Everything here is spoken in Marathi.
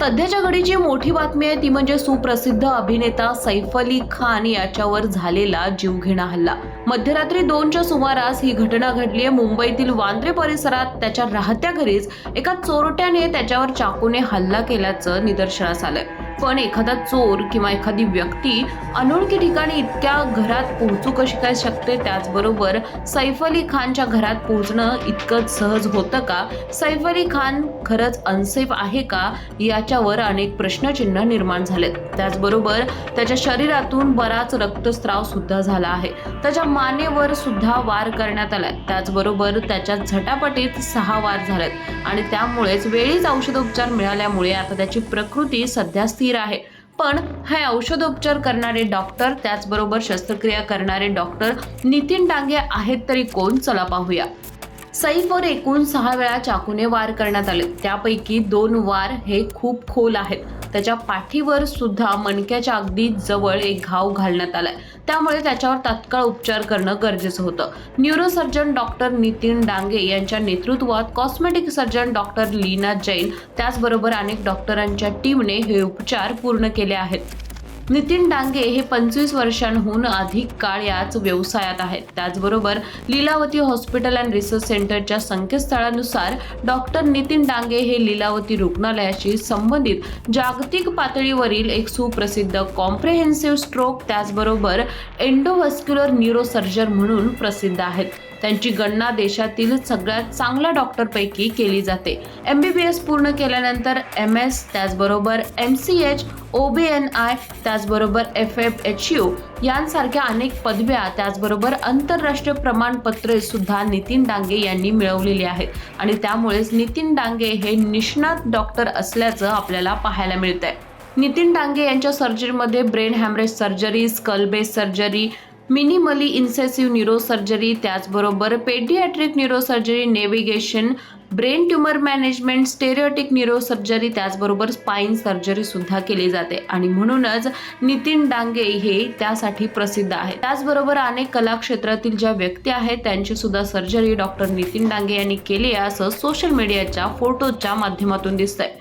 सध्याच्या घडीची मोठी बातमी आहे ती म्हणजे सुप्रसिद्ध अभिनेता सैफ अली खान याच्यावर झालेला जीवघेणा हल्ला. मध्यरात्री दोनच्या सुमारास ही घटना घडली आहे. मुंबईतील वांद्रे परिसरात त्याच्या राहत्या घरीच एका चोरट्याने त्याच्यावर चाकूने हल्ला केल्याचं निदर्शनास आलंय. पण एखादा चोर किंवा एखादी व्यक्ती अनोळखी ठिकाणी इतक्या घरात पोहोचू कशी काय शकते त्याचबरोबर सैफ अली खानच्या घरात पोहोचणं इतकं सहज होतं का? सैफ अली खान खरंच अनसेफ आहे का? याच्यावर अनेक प्रश्नचिन्ह निर्माण झालेत. त्याचबरोबर त्याच्या शरीरातून बराच रक्तस्राव सुद्धा झाला आहे. त्याच्या मानेवर सुद्धा वार करण्यात आलाय. त्याचबरोबर त्याच्या झटापटीत सहा वार झालेत. आणि त्यामुळेच वेळीच औषधोपचार मिळाल्यामुळे आता त्याची प्रकृती सध्या स्थिर आहे. पण हे औषधोपचार करणारे डॉक्टर त्याचबरोबर शस्त्रक्रिया करणारे डॉक्टर नितीन डांगे आहेत तरी कोण? चला पाहूया. सैफवर एकूण सहा वेळा चाकूने वार करण्यात आले. त्यापैकी दोन वार हे खूप खोल आहेत. त्याच्या पाठीवर सुद्धा मणक्याच्या अगदी जवळ एक घाव घालण्यात आलाय. त्यामुळे त्याच्यावर तात्काळ उपचार करणं गरजेचं होतं. न्यूरोसर्जन डॉक्टर नितीन डांगे यांच्या नेतृत्वात cosmetic surgeon doctor Leena Jain त्याचबरोबर अनेक डॉक्टरांच्या टीमने हे उपचार पूर्ण केले आहेत. नितीन डांगे हे पंचवीस वर्षांहून अधिक काळ याच व्यवसायात आहेत. त्याचबरोबर लीलावती हॉस्पिटल अँड रिसर्च सेंटरच्या संकेतस्थळानुसार डॉक्टर नितीन डांगे हे लीलावती रुग्णालयाशी संबंधित जागतिक पातळीवरील एक सुप्रसिद्ध कॉम्प्रेहेन्सिव्ह स्ट्रोक त्याचबरोबर एंडोव्हस्क्युलर न्यूरोसर्जन म्हणून प्रसिद्ध आहेत. त्यांची गणना देशातील सगळ्यात चांगल्या डॉक्टरपैकी केली जाते. एम बी बी एस पूर्ण केल्यानंतर एम एस त्याचबरोबर M C H O B N I त्याचबरोबर एफ एफ एच यू यांसारख्या अनेक पदव्या त्याचबरोबर आंतरराष्ट्रीय प्रमाणपत्रे सुद्धा नितीन डांगे यांनी मिळवलेली आहेत. आणि त्यामुळेच नितीन डांगे हे निष्णात डॉक्टर असल्याचं आपल्याला पाहायला मिळतंय. नितीन डांगे यांच्या सर्जरीमध्ये brain haemorrhage surgery skull base surgery minimally invasive neurosurgery त्याचबरोबर paediatric neurosurgery navigation brain tumour management stereotactic neurosurgery त्याचबरोबर स्पाईन सर्जरी सुद्धा केली जाते. आणि म्हणूनच नितीन डांगे हे त्यासाठी प्रसिद्ध आहे त्याचबरोबर अनेक कला क्षेत्रातील ज्या व्यक्ती आहेत त्यांची सुद्धा सर्जरी डॉक्टर नितीन डांगे यांनी केली आहे असं सोशल मीडियाच्या फोटोच्या माध्यमातून दिसतंय.